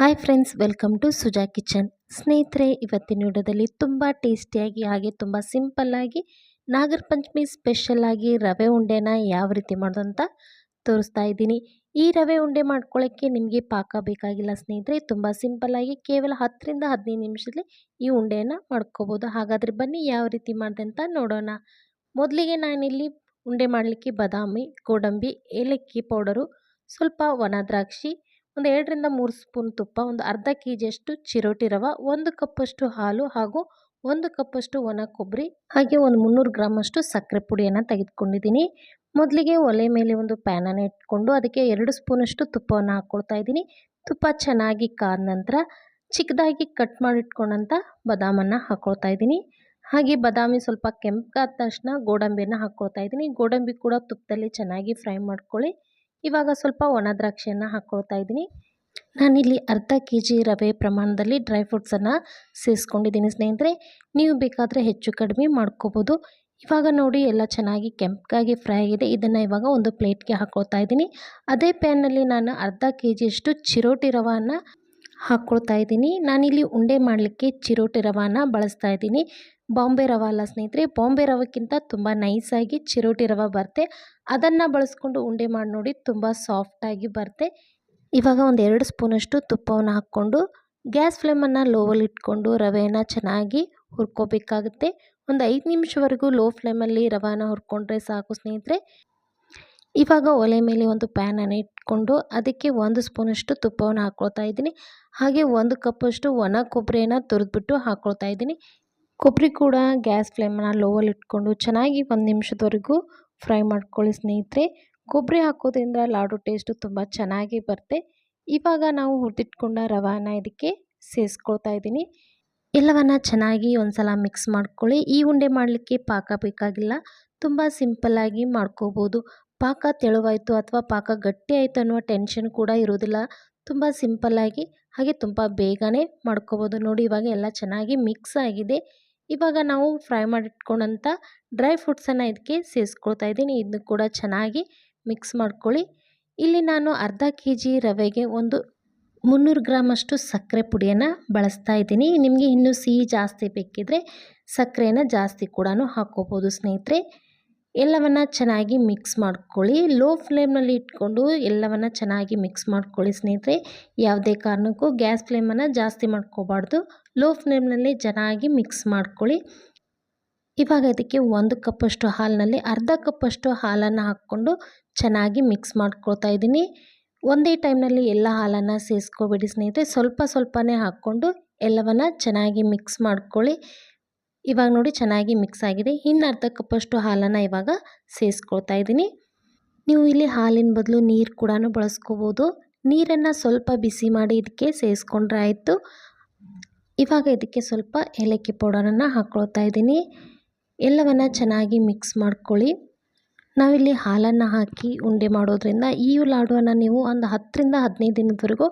Hi friends, welcome to Suja kitchen. ಸ್ನೇಹಿತರೆ, ಇವತ್ತಿನ ವಿಡಿಯೋದಲ್ಲಿ ತುಂಬ ಟೇಸ್ಟಿಯಾಗಿ ಹಾಗೆ ತುಂಬ ಸಿಂಪಲ್ಲಾಗಿ ನಾಗರ ಪಂಚಮಿ ಸ್ಪೆಷಲ್ಲಾಗಿ ರವೆ ಉಂಡೆನ ಯಾವ ರೀತಿ ಮಾಡೋದು ಅಂತ ತೋರಿಸ್ತಾ ಇದ್ದೀನಿ. ಈ ರವೆ ಉಂಡೆ ಮಾಡ್ಕೊಳ್ಳೋಕ್ಕೆ ನಿಮಗೆ ಪಾಕ ಬೇಕಾಗಿಲ್ಲ ಸ್ನೇಹಿತರೆ. ತುಂಬ ಸಿಂಪಲ್ಲಾಗಿ ಕೇವಲ ಹತ್ತರಿಂದ ಹದಿನೈದು ನಿಮಿಷದಲ್ಲಿ ಈ ಉಂಡೆಯನ್ನು ಮಾಡ್ಕೋಬೋದು. ಹಾಗಾದರೆ ಬನ್ನಿ ಯಾವ ರೀತಿ ಮಾಡಿದೆ ಅಂತ ನೋಡೋಣ. ಮೊದಲಿಗೆ ನಾನಿಲ್ಲಿ ಉಂಡೆ ಮಾಡಲಿಕ್ಕೆ ಬಾದಾಮಿ, ಗೋಡಂಬಿ, ಏಲಕ್ಕಿ ಪೌಡರು, ಸ್ವಲ್ಪ ಒಣ ದ್ರಾಕ್ಷಿ ಒಂದು ಎರಡರಿಂದ ಮೂರು ಸ್ಪೂನ್ ತುಪ್ಪ, ಒಂದು ಅರ್ಧ ಕೆ ಜಿಯಷ್ಟು ಚಿರೋಟಿ ರವೆ, ಒಂದು ಕಪ್ಪಷ್ಟು ಹಾಲು ಹಾಗೂ ಒಂದು ಕಪ್ಪಷ್ಟು ಒಣ ಕೊಬ್ಬರಿ, ಹಾಗೆ ಒಂದು ಮುನ್ನೂರು ಗ್ರಾಮಷ್ಟು ಸಕ್ಕರೆ ಪುಡಿಯನ್ನು ತೆಗೆದುಕೊಂಡಿದ್ದೀನಿ. ಮೊದಲಿಗೆ ಒಲೆ ಮೇಲೆ ಒಂದು ಪ್ಯಾನನ್ನು ಇಟ್ಕೊಂಡು ಅದಕ್ಕೆ ಎರಡು ಸ್ಪೂನಷ್ಟು ತುಪ್ಪವನ್ನು ಹಾಕ್ಕೊಳ್ತಾ ಇದ್ದೀನಿ. ತುಪ್ಪ ಚೆನ್ನಾಗಿ ಕಾದ ನಂತರ ಚಿಕ್ಕದಾಗಿ ಕಟ್ ಮಾಡಿಟ್ಕೊಂಡಂಥ ಬಾದಾಮನ್ನು ಹಾಕ್ಕೊಳ್ತಾ ಇದ್ದೀನಿ. ಹಾಗೆ ಬಾದಾಮಿ ಸ್ವಲ್ಪ ಕೆಂಪಾದ ತಕ್ಷಣ ಗೋಡಂಬಿಯನ್ನು ಹಾಕ್ಕೊಳ್ತಾ ಇದ್ದೀನಿ. ಗೋಡಂಬಿ ಕೂಡ ತುಪ್ಪದಲ್ಲಿ ಚೆನ್ನಾಗಿ ಫ್ರೈ ಮಾಡ್ಕೊಳ್ಳಿ. ಇವಾಗ ಸ್ವಲ್ಪ ಒಣ ದ್ರಾಕ್ಷಿಯನ್ನು ಹಾಕ್ಕೊಳ್ತಾ ಇದ್ದೀನಿ. ನಾನಿಲ್ಲಿ ಅರ್ಧ ಕೆ ಜಿ ರವೆ ಪ್ರಮಾಣದಲ್ಲಿ ಡ್ರೈ ಫ್ರೂಟ್ಸನ್ನು ಸೇರಿಸ್ಕೊಂಡಿದ್ದೀನಿ ಸ್ನೇಹಿತರೆ. ನೀವು ಬೇಕಾದರೆ ಹೆಚ್ಚು ಕಡಿಮೆ ಮಾಡ್ಕೋಬೋದು. ಇವಾಗ ನೋಡಿ ಎಲ್ಲ ಚೆನ್ನಾಗಿ ಕೆಂಪಗಾಗಿ ಫ್ರೈ ಆಗಿದೆ. ಇದನ್ನು ಇವಾಗ ಒಂದು ಪ್ಲೇಟ್ಗೆ ಹಾಕ್ಕೊಳ್ತಾ ಇದ್ದೀನಿ. ಅದೇ ಪ್ಯಾನ್ನಲ್ಲಿ ನಾನು ಅರ್ಧ ಕೆ ಜಿಯಷ್ಟು ಚಿರೋಟಿ ರವಾನ ಹಾಕ್ಕೊಳ್ತಾ ಇದ್ದೀನಿ. ನಾನಿಲ್ಲಿ ಉಂಡೆ ಮಾಡಲಿಕ್ಕೆ ಚಿರೋಟಿ ರವಾನ ಬಳಸ್ತಾ ಇದ್ದೀನಿ. ಬಾಂಬೆ ರವೆ ಅಲ್ಲ ಸ್ನೇಹಿತರೆ, ಬಾಂಬೆ ರವಕ್ಕಿಂತ ತುಂಬ ನೈಸಾಗಿ ಚಿರೋಟಿ ರವೆ ಬರುತ್ತೆ. ಅದನ್ನು ಬಳಸ್ಕೊಂಡು ಉಂಡೆ ಮಾಡಿ ನೋಡಿ ತುಂಬ ಸಾಫ್ಟಾಗಿ ಬರುತ್ತೆ. ಇವಾಗ ಒಂದು ಎರಡು ಸ್ಪೂನಷ್ಟು ತುಪ್ಪವನ್ನು ಹಾಕ್ಕೊಂಡು, ಗ್ಯಾಸ್ ಫ್ಲೇಮನ್ನು ಲೋವಲ್ಲಿ ಇಟ್ಕೊಂಡು ರವೆಯನ್ನು ಚೆನ್ನಾಗಿ ಹುರ್ಕೋಬೇಕಾಗುತ್ತೆ. ಒಂದು ಐದು ನಿಮಿಷವರೆಗೂ ಲೋ ಫ್ಲೇಮಲ್ಲಿ ರವಾನ ಹುರ್ಕೊಂಡ್ರೆ ಸಾಕು ಸ್ನೇಹಿತರೆ. ಇವಾಗ ಒಲೆ ಮೇಲೆ ಒಂದು ಪ್ಯಾನನ್ನು ಇಟ್ಕೊಂಡು ಅದಕ್ಕೆ ಒಂದು ಸ್ಪೂನಷ್ಟು ತುಪ್ಪವನ್ನು ಹಾಕ್ಕೊಳ್ತಾ ಇದ್ದೀನಿ. ಹಾಗೆ ಒಂದು ಕಪ್ಪಷ್ಟು ಒಣ ಕೊಬ್ಬರಿಯನ್ನು ತುರಿದ್ಬಿಟ್ಟು ಹಾಕ್ಕೊಳ್ತಾ ಇದ್ದೀನಿ. ಕೊಬ್ಬರಿ ಕೂಡ ಗ್ಯಾಸ್ ಫ್ಲೇಮನ್ನು ಲೋವಲ್ಲಿ ಇಟ್ಕೊಂಡು ಚೆನ್ನಾಗಿ ಒಂದು ನಿಮಿಷದವರೆಗೂ ಫ್ರೈ ಮಾಡ್ಕೊಳ್ಳಿ ಸ್ನೇಹಿತರೆ. ಕೊಬ್ಬರಿ ಹಾಕೋದ್ರಿಂದ ಲಾಡು ಟೇಸ್ಟು ತುಂಬ ಚೆನ್ನಾಗಿ ಬರುತ್ತೆ. ಇವಾಗ ನಾವು ಹುರಿದಿಟ್ಕೊಂಡ ರವಾನ ಇದಕ್ಕೆ ಸೇರಿಸ್ಕೊಳ್ತಾ ಇದ್ದೀನಿ. ಎಲ್ಲವನ್ನು ಚೆನ್ನಾಗಿ ಒಂದ್ಸಲ ಮಿಕ್ಸ್ ಮಾಡ್ಕೊಳ್ಳಿ. ಈ ಉಂಡೆ ಮಾಡಲಿಕ್ಕೆ ಪಾಕ ಬೇಕಾಗಿಲ್ಲ. ತುಂಬ ಸಿಂಪಲ್ಲಾಗಿ ಮಾಡ್ಕೋಬೋದು. ಪಾಕ ತೆಳುವಾಯಿತು ಅಥವಾ ಪಾಕ ಗಟ್ಟಿ ಆಯಿತು ಅನ್ನುವ ಟೆನ್ಷನ್ ಕೂಡ ಇರೋದಿಲ್ಲ ತುಂಬ ಸಿಂಪಲ್ಲಾಗಿ ಹಾಗೆ ತುಂಬ ಬೇಗನೆ ಮಾಡ್ಕೋಬೋದು. ನೋಡಿ ಇವಾಗ ಎಲ್ಲ ಚೆನ್ನಾಗಿ ಮಿಕ್ಸ್ ಆಗಿದೆ. ಇವಾಗ ನಾವು ಫ್ರೈ ಮಾಡಿಟ್ಕೊಂಡಂಥ ಡ್ರೈ ಫ್ರೂಟ್ಸನ್ನು ಇದಕ್ಕೆ ಸೇರಿಸ್ಕೊಳ್ತಾ ಇದ್ದೀನಿ. ಇದನ್ನು ಕೂಡ ಚೆನ್ನಾಗಿ ಮಿಕ್ಸ್ ಮಾಡ್ಕೊಳ್ಳಿ. ಇಲ್ಲಿ ನಾನು ಅರ್ಧ ಕೆ ಜಿ ರವೆಗೆ ಒಂದು ಮುನ್ನೂರು ಗ್ರಾಮಷ್ಟು ಸಕ್ಕರೆ ಪುಡಿಯನ್ನು ಬಳಸ್ತಾ ಇದ್ದೀನಿ. ನಿಮಗೆ ಇನ್ನೂ ಸಿಹಿ ಜಾಸ್ತಿ ಬೇಕಿದ್ರೆ ಸಕ್ಕರೆಯನ್ನು ಜಾಸ್ತಿ ಕೂಡ ಹಾಕ್ಕೋಬೋದು ಸ್ನೇಹಿತರೆ. ಎಲ್ಲವನ್ನು ಚೆನ್ನಾಗಿ ಮಿಕ್ಸ್ ಮಾಡ್ಕೊಳ್ಳಿ. ಲೋ ಫ್ಲೇಮ್ನಲ್ಲಿ ಇಟ್ಕೊಂಡು ಎಲ್ಲವನ್ನು ಚೆನ್ನಾಗಿ ಮಿಕ್ಸ್ ಮಾಡ್ಕೊಳ್ಳಿ ಸ್ನೇಹಿತರೆ. ಯಾವುದೇ ಕಾರಣಕ್ಕೂ ಗ್ಯಾಸ್ ಫ್ಲೇಮನ್ನು ಜಾಸ್ತಿ ಮಾಡ್ಕೋಬಾರ್ದು. ಲೋ ಫ್ಲೇಮ್ನಲ್ಲಿ ಚೆನ್ನಾಗಿ ಮಿಕ್ಸ್ ಮಾಡ್ಕೊಳ್ಳಿ. ಇವಾಗ ಅದಕ್ಕೆ ಒಂದು ಕಪ್ಪಷ್ಟು ಹಾಲಿನಲ್ಲಿ ಅರ್ಧ ಕಪ್ಪಷ್ಟು ಹಾಲನ್ನು ಹಾಕ್ಕೊಂಡು ಚೆನ್ನಾಗಿ ಮಿಕ್ಸ್ ಮಾಡ್ಕೊಳ್ತಾ ಇದ್ದೀನಿ. ಒಂದೇ ಟೈಮ್ನಲ್ಲಿ ಎಲ್ಲ ಹಾಲನ್ನು ಸೇರಿಸ್ಕೋಬೇಡಿ ಸ್ನೇಹಿತರೆ. ಸ್ವಲ್ಪ ಸ್ವಲ್ಪನೇ ಹಾಕ್ಕೊಂಡು ಎಲ್ಲವನ್ನು ಚೆನ್ನಾಗಿ ಮಿಕ್ಸ್ ಮಾಡ್ಕೊಳ್ಳಿ. ಇವಾಗ ನೋಡಿ ಚೆನ್ನಾಗಿ ಮಿಕ್ಸ್ ಆಗಿದೆ. ಇನ್ನು ಅರ್ಧ ಕಪ್ಪಷ್ಟು ಹಾಲನ್ನು ಇವಾಗ ಸೇರಿಸ್ಕೊಳ್ತಾ ಇದ್ದೀನಿ. ನೀವು ಇಲ್ಲಿ ಹಾಲಿನ ಬದಲು ನೀರು ಕೂಡ ಬಳಸ್ಕೋಬೋದು. ನೀರನ್ನು ಸ್ವಲ್ಪ ಬಿಸಿ ಮಾಡಿ ಇದಕ್ಕೆ ಸೇರಿಸ್ಕೊಂಡ್ರೆ ಆಯಿತು. ಇವಾಗ ಇದಕ್ಕೆ ಸ್ವಲ್ಪ ಏಲಕ್ಕಿ ಪೌಡರನ್ನು ಹಾಕ್ಕೊಳ್ತಾ ಇದ್ದೀನಿ. ಎಲ್ಲವನ್ನು ಚೆನ್ನಾಗಿ ಮಿಕ್ಸ್ ಮಾಡ್ಕೊಳ್ಳಿ. ನಾವಿಲ್ಲಿ ಹಾಲನ್ನು ಹಾಕಿ ಉಂಡೆ ಮಾಡೋದ್ರಿಂದ ಈ ಲಾಡುವನ್ನು ನೀವು ಒಂದು ಹತ್ತರಿಂದ ಹದಿನೈದು ದಿನದವರೆಗೂ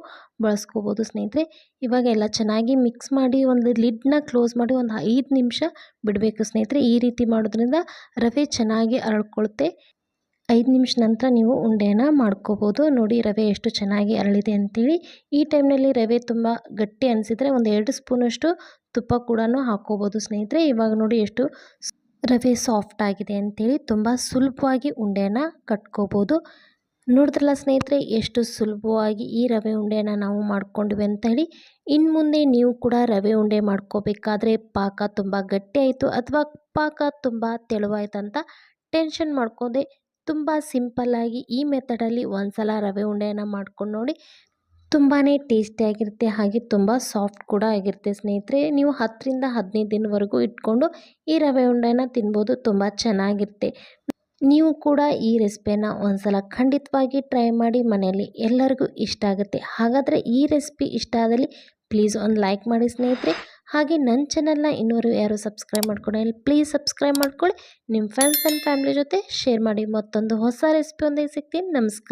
ಬಳಸ್ಕೋಬೋದು ಸ್ನೇಹಿತರೆ. ಇವಾಗ ಎಲ್ಲ ಚೆನ್ನಾಗಿ ಮಿಕ್ಸ್ ಮಾಡಿ ಒಂದು ಲಿಡ್ನ ಕ್ಲೋಸ್ ಮಾಡಿ ಒಂದು ಐದು ನಿಮಿಷ ಬಿಡಬೇಕು ಸ್ನೇಹಿತರೆ. ಈ ರೀತಿ ಮಾಡೋದ್ರಿಂದ ರವೆ ಚೆನ್ನಾಗಿ ಅರಳ್ಕೊಳುತ್ತೆ. ಐದು ನಿಮಿಷ ನಂತರ ನೀವು ಉಂಡೆಯನ್ನು ಮಾಡ್ಕೋಬೋದು. ನೋಡಿ ರವೆ ಎಷ್ಟು ಚೆನ್ನಾಗಿ ಅರಳಿದೆ ಅಂತೇಳಿ. ಈ ಟೈಮ್ನಲ್ಲಿ ರವೆ ತುಂಬ ಗಟ್ಟಿ ಅನಿಸಿದರೆ ಒಂದು ಎರಡು ಸ್ಪೂನಷ್ಟು ತುಪ್ಪ ಕೂಡ ಹಾಕ್ಕೋಬೋದು ಸ್ನೇಹಿತರೆ. ಇವಾಗ ನೋಡಿ ಎಷ್ಟು ರವೆ ಸಾಫ್ಟ್ ಆಗಿದೆ ಅಂಥೇಳಿ ತುಂಬ ಸುಲಭವಾಗಿ ಉಂಡೆನ ಕಟ್ಕೋಬೋದು. ನೋಡಿದ್ರಲ್ಲ ಸ್ನೇಹಿತರೆ, ಎಷ್ಟು ಸುಲಭವಾಗಿ ಈ ರವೆ ಉಂಡೆನ ನಾವು ಮಾಡ್ಕೊಂಡ್ವಿ ಅಂತ ಹೇಳಿ ಇನ್ನು ಮುಂದೆ ನೀವು ಕೂಡ ರವೆ ಉಂಡೆ ಮಾಡ್ಕೋಬೇಕಾದ್ರೆ ಪಾಕ ತುಂಬ ಗಟ್ಟಿ ಆಯಿತು ಅಥವಾ ಪಾಕ ತುಂಬ ತೆಳುವಾಯ್ತು ಅಂತ ಟೆನ್ಷನ್ ಮಾಡ್ಕೋದೆ ತುಂಬ ಸಿಂಪಲ್ಲಾಗಿ ಈ ಮೆಥಡಲ್ಲಿ ಒಂದು ಸಲ ರವೆ ಉಂಡೆಯನ್ನು ಮಾಡ್ಕೊಂಡು ನೋಡಿ. ತುಂಬಾ ಟೇಸ್ಟಿಯಾಗಿರುತ್ತೆ ಹಾಗೆ ತುಂಬ ಸಾಫ್ಟ್ ಕೂಡ ಆಗಿರುತ್ತೆ ಸ್ನೇಹಿತರೆ. ನೀವು ಹತ್ತರಿಂದ ಹದಿನೈದು ದಿನವರೆಗೂ ಇಟ್ಕೊಂಡು ಈ ರವೆ ಉಂಡೆನ ತಿನ್ಬೋದು, ತುಂಬ ಚೆನ್ನಾಗಿರುತ್ತೆ. ನೀವು ಕೂಡ ಈ ರೆಸಿಪಿಯನ್ನು ಒಂದ್ಸಲ ಖಂಡಿತವಾಗಿ ಟ್ರೈ ಮಾಡಿ, ಮನೆಯಲ್ಲಿ ಎಲ್ಲರಿಗೂ ಇಷ್ಟ ಆಗುತ್ತೆ. ಹಾಗಾದರೆ ಈ ರೆಸಿಪಿ ಇಷ್ಟ ಆದಲ್ಲಿ ಪ್ಲೀಸ್ ಒಂದು ಲೈಕ್ ಮಾಡಿ ಸ್ನೇಹಿತರೆ. ಹಾಗೆ ನನ್ನ ಚಾನಲ್ನ ಇನ್ನೂರು ಯಾರು ಸಬ್ಸ್ಕ್ರೈಬ್ ಮಾಡ್ಕೊಳ್ಳಿ ಪ್ಲೀಸ್ ಸಬ್ಸ್ಕ್ರೈಬ್ ಮಾಡ್ಕೊಳ್ಳಿ ನಿಮ್ಮ ಫ್ರೆಂಡ್ಸ್ ಆ್ಯಂಡ್ ಫ್ಯಾಮಿಲಿ ಜೊತೆ ಶೇರ್ ಮಾಡಿ ಮತ್ತೊಂದು ಹೊಸ ರೆಸಿಪಿ ಒಂದೇ ಸಿಗ್ತೀನಿ. ನಮಸ್ಕಾರ.